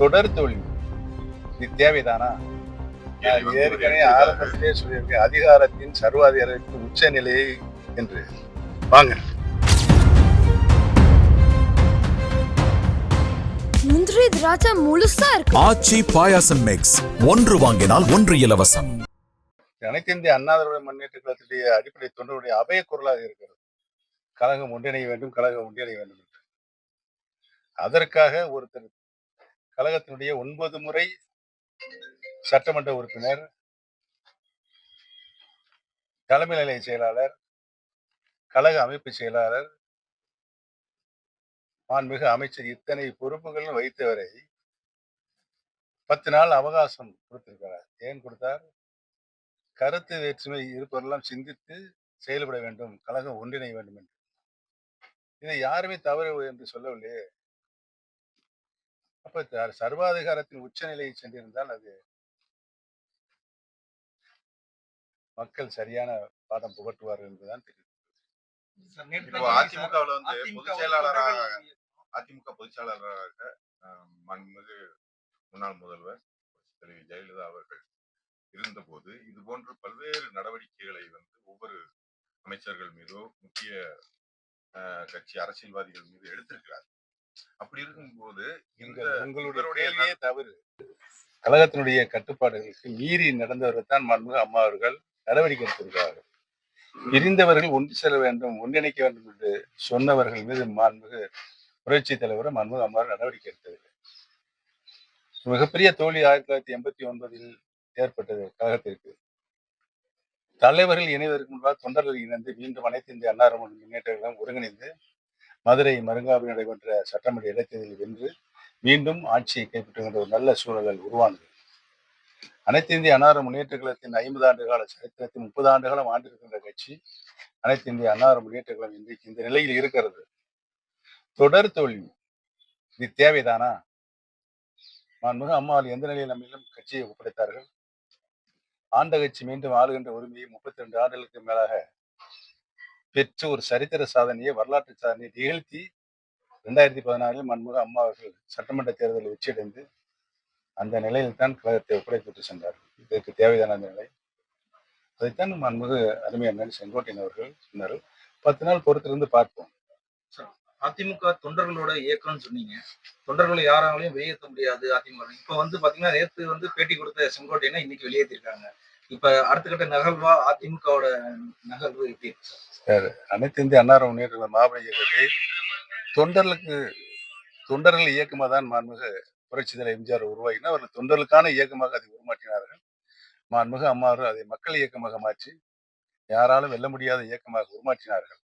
தொடர் தோல்வி இது தேவைதானா ஏற்கனவே ஆரம்பத்திலே சொல்லியிருக்கேன் அதிகாரத்தின் சர்வாதிகாரத்தின் உச்ச நிலையை என்று. வாங்க. முந்திரி திராட்சை முழுசா இருக்கு. ஆச்சி பாயாசம் மிக்ஸ் ஒன்று வாங்கினால் ஒன்று இலவசம். அனைத்து இந்திய அண்ணா திராவிட முன்னேற்ற கழகத்துடைய அடிப்படை தொண்டருடைய அபய குரலாக இருக்கிறது. கழகம் ஒன்றிணைய வேண்டும் கழகம் ஒன்றிணைய வேண்டும் என்று. அதற்காக ஒருத்தர் கழகத்தினுடைய ஒன்பது முறை சட்டமன்ற உறுப்பினர் தலைமை நிலைய செயலாளர் கழக அமைப்பு செயலாளர் மாண்புமிகு அமைச்சர் இத்தனை பொறுப்புகளும் வைத்தவரை பத்து நாள் அவகாசம் கொடுத்திருக்கிறார். ஏன் கொடுத்தார்? கருத்து வேற்றுமை இருப்பவரெல்லாம் சிந்தித்து செயல்பட வேண்டும் கழகம் ஒன்றிணைய வேண்டும் என்று. இதை யாருமே தவறு என்று சொல்லவில்லையே. அப்ப சர்வாதிகாரத்தின் உச்சநிலையை சென்றிருந்தால் அது மக்கள் சரியான பாடம் புகட்டுவார்கள் என்பதுதான் தெரியும் அதிமுகவுல வந்து பொதுச் செயலாளராக அதிமுக பொதுச் செயலாளராக அஹ், மாண்புமிகு முன்னாள் முதல்வர் தலைவி ஜெயலலிதா அவர்கள் இருந்தபோது இது போன்ற பல்வேறு நடவடிக்கைகளை வந்து ஒவ்வொரு அமைச்சர்கள் மீதோ முக்கிய அஹ், கட்சி அரசியல்வாதிகள் மீது எடுத்திருக்கிறார் அப்படி இருக்கும்போது இந்த உங்கள் உங்களுடைய தவறு. கழகத்தினுடைய கட்டுப்பாடுகளுக்கு மீறி நடந்தவர்கள் தான் மாண்புமிகு அம்மா அவர்கள் நடவடிக்கை எடுத்திருக்கிறார்கள். பிரிந்தவர்கள் ஒன்று செல்ல வேண்டும் ஒன்றிணைக்க வேண்டும் என்று சொன்னவர்கள் மீது மாண்புமிகு புரட்சி தலைவர் மாண்புமிகு அம்மா நடவடிக்கை எடுத்தது மிகப்பெரிய தோல்வி ஆயிரத்தி தொள்ளாயிரத்தி எண்பத்தி ஒன்பதில் ஏற்பட்டது கழகத்திற்கு. தலைவர்கள் இணைவதற்கு முன்பாக தொண்டர்கள் இணைந்து மீண்டும் அனைத்து இந்திய அன்னார முன்னேற்றங்களும் ஒருங்கிணைந்து மதுரை மருங்காவில் நடைபெற்ற சட்டமன்ற இடைத்தேர்தலில் வென்று மீண்டும் ஆட்சியை கைப்பற்றுகின்ற ஒரு நல்ல சூழல்கள் உருவானது. அனைத்து இந்திய அன்னார முன்னேற்ற கழகத்தின் ஐம்பது ஆண்டு கால சரித்திரத்தின் முப்பது ஆண்டு காலம் ஆண்டிருக்கின்ற கட்சி அனைத்து இந்திய அன்னார முன்னேற்ற கழகம் இன்றைக்கு இந்த நிலையில் இருக்கிறது. தொடர் தோல்வி. இது தேவைதானா? மாண்புமிகு அம்மாவில் எந்த நிலையில் நம்மிடம் கட்சியை ஒப்படைத்தார்கள்? ஆண்ட கட்சி மீண்டும் ஆளுகின்ற உரிமையை முப்பத்தி ரெண்டு ஆண்டுகளுக்கு மேலாக பெற்ற ஒரு சரித்திர சாதனையை வரலாற்று சாதனையை நிகழ்த்தி ரெண்டாயிரத்தி பதினாறில் மன்முக அம்மா அவர்கள் சட்டமன்ற தேர்தலில் வெற்றியடைந்து அந்த நிலையில் தான் கழகத்தை ஒப்படைத்துட்டு சென்றார். இதற்கு தேவையான அந்த நிலை. அதைத்தான் மன்முக அருமை அண்ணன் செங்கோட்டையன் அவர்கள் சொன்னார். பத்து நாள் பொறுத்திருந்து பார்ப்போம். அதிமுக தொண்டர்களோட இயக்கம்னு சொன்னீங்க. தொண்டர்களை யாராலையும் வெளியேற்ற முடியாது அதிமுக. இப்ப வந்து பாத்தீங்கன்னா நேற்று வந்து பேட்டி கொடுத்த செங்கோட்டையனை இன்னைக்கு வெளியேற்றிருக்காங்க இப்ப அடுத்த கட்ட நகர்வா அதிமுகவோட நகர்வு எப்படி அனைத்து இந்திய அன்னார முன்னேற்ற மாபெரும் இயக்கத்தை தொண்டர்களுக்கு தொண்டர்கள் இயக்கமாக தான் மாண்புமிகு புரட்சி தலைவர் எம்ஜிஆர் உருவாக்கினா அவர்கள் தொண்டர்களுக்கான இயக்கமாக அதை உருமாற்றினார்கள். மாண்புமிகு அம்மாறு அதை மக்கள் இயக்கமாக மாற்றி யாராலும் வெல்ல முடியாத இயக்கமாக உருமாற்றினார்கள்.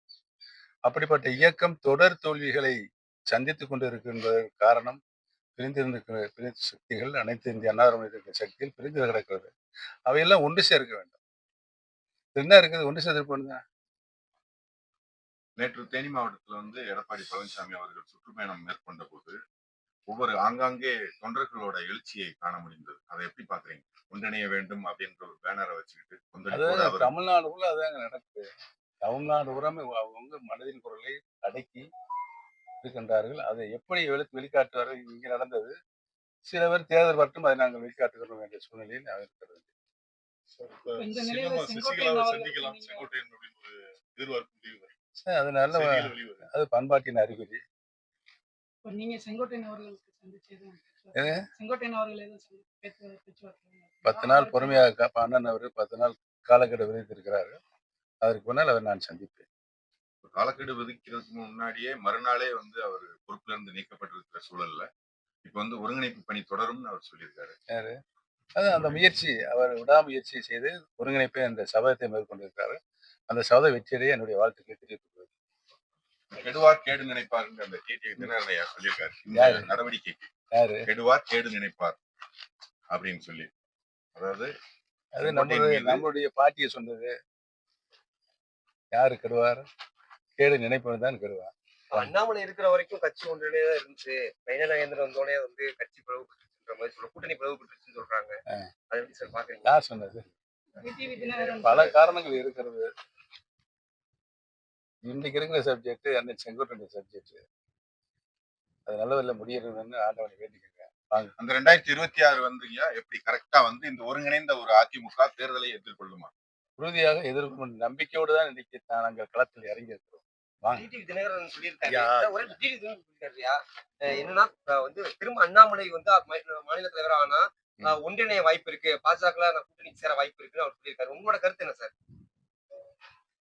அப்படிப்பட்ட இயக்கம் தொடர் தோல்விகளை சந்தித்துக் கொண்டு இருக்கின்ற காரணம் பிரிந்திருந்த பிரிந்த சக்திகள் அனைத்து இந்திய அன்னார முன்னேற்ற சக்தியில் பிரிந்து கிடக்கிறது. அவையெல்லாம் ஒன்று சேர்க்க வேண்டும். என்ன இருக்குது? ஒன்று சேர்த்து பண்ணுங்க நேற்று தேனி மாவட்டத்துல வந்து எடப்பாடி பழனிசாமி அவர்கள் சுற்றுப்பயணம் மேற்கொண்ட போது ஒவ்வொரு ஆங்காங்கே தொண்டர்களோட எழுச்சியை காண முடிந்தது. அதை எப்படி பாக்குறீங்க ஒன்றிணைய வேண்டும் அப்படின்ற ஒரு பேனரை வச்சுக்கிட்டு அவர் தமிழ்நாடுக்குள்ள அதாங்க நடக்குது. தமிழ்நாடு உரமே அவங்க மனதின் குரலை அடக்கி இருக்கின்றார்கள். அதை எப்படி வெளி வெளிக்காட்டுவார்கள்? இங்கே நடந்தது. சில பேர் தேர்தல் மட்டும் அதை நாங்கள் வெளிக்காட்டுகிறோம் என்ற சூழ்நிலையில் இருக்கிறது. அது நல்ல. அது பண்பாட்டின் அறிகுறி. பத்து நாள் பொறுமையாக அண்ணன் அவர் பத்து நாள் காலக்கெடு விதித்திருக்கிறாரு. அதற்கு முன்னால் அவர் நான் சந்திப்பேன். காலக்கெடு விதிக்கிறதுக்கு முன்னாடியே மறுநாளே வந்து அவர் பொறுப்புல இருந்து நீக்கப்பட்டிருக்கிற சூழல்ல இப்ப வந்து ஒருங்கிணைப்பு பணி தொடரும்னு அவர் சொல்லியிருக்காரு. யாரு? அது அந்த முயற்சி அவர் விடாமுயற்சி செய்து ஒருங்கிணைப்பை அந்த சபதத்தை மேற்கொண்டிருக்கிறாரு. அந்த சபத வெற்றியடைய என்னுடைய வாழ்த்துக்களை தெரிவித்துக் கெடுவார் கேடு நினைப்பாருன்னு அந்த டிடி தினகரனையா சொல்லியிருக்காரு. யாரு? கெடுவார் கேடு நினைப்பார் அப்படின்னு சொல்லி. அதாவது அது நம்மளுடைய நம்மளுடைய பாட்டியை சொன்னது. யாரு கெடுவார்? கேடு நினைப்பவன் தான் கெடுவார் அண்ணாமலை இருக்கிற வரைக்கும் கட்சி ஒன்றிலே தான் இருந்துச்சு. நயன நாகேந்திரன் வந்தோடனே வந்து கட்சி பிளவுபட்டுச்சுன்ற மாதிரி சொல்ற கூட்டணி பிளவுபட்டுச்சுன்னு சொல்றாங்க. அதை எப்படி சார் பாக்குறீங்க? யார் சொன்னது? பல காரணங்கள் இருக்கிறது. இன்னைக்கு இருக்கிற சப்ஜெக்ட் அன்னைக்கு செங்கோட்டைய சப்ஜெக்ட் அது நல்ல வழியில் முடியணும்னு ஆண்டவனை வேண்டிக்கங்க. வாங்க. அந்த ரெண்டாயிரத்தி இருபத்தி ஆறு வந்துங்க எப்படி கரெக்டா வந்து இந்த ஒருங்கிணைந்த ஒரு அதிமுக தேர்தலை எதிர்கொள்ளுமா? உறுதியாக எதிர்கொள்ளும் நம்பிக்கையோடு தான் இன்னைக்கு நான் நாங்கள் களத்தில் இறங்கி இருக்கிறோம் என்னன்னா வந்து திரும்ப அண்ணாமலை வந்து மாநில தலைவர் ஆனா ஒன்றிணைய வாய்ப்பு இருக்கு. பாஜக கூட்டணி சேர வாய்ப்பு இருக்குன்னு அவர் சொல்லியிருக்காரு. உங்களோட கருத்து என்ன சார்?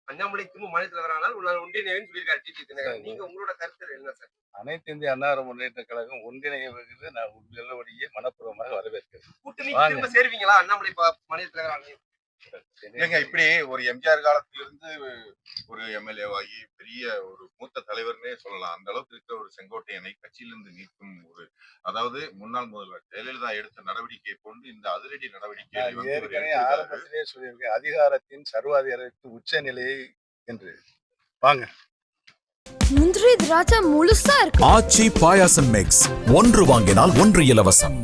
அண்ணாமலை திரும்ப மாநில தலைவர் ஆனால் ஒன்றிணையன்னு சொல்லியிருக்காரு டிடிவி தினகரன். நீங்க உங்களோட கருத்து என்ன சார்? அனைத்து இந்திய அன்னார முன்னேற்ற கழகம் ஒன்றிணைவது நான் உள்ளபடியே மனப்பூர்வமாக வரவேற்கிறேன். கூட்டணி சேருவீங்களா? அண்ணாமலை மாநில தலைவர் ஏங்க இப்படி ஒரு எம்ஜிஆர் காலத்திலிருந்து ஒரு எம்எல்ஏவாகி பெரிய ஒரு மூத்த தலைவர்னே சொல்லலாம். அந்த அளவுக்கு இருக்கிற ஒரு செங்கோட்டையனை கட்சியிலிருந்து நீக்கும் ஒரு அதாவது முன்னாள் முதல்வர் ஜெயலலிதா எடுத்த நடவடிக்கையை போன்று இந்த அதிரடி இவர் ஏற்கனவே. ஆரம்பத்திலே சொல்லியிருக்கேன். அதிகாரத்தின் சர்வாதிகாரத்தின் உச்ச நிலையை என்று. வாங்க. முந்திரி திராட்சை முழுசா இருக்கு. ஆச்சி பாயாசம் மிக்ஸ் ஒன்று வாங்கினால் ஒன்று இலவசம்.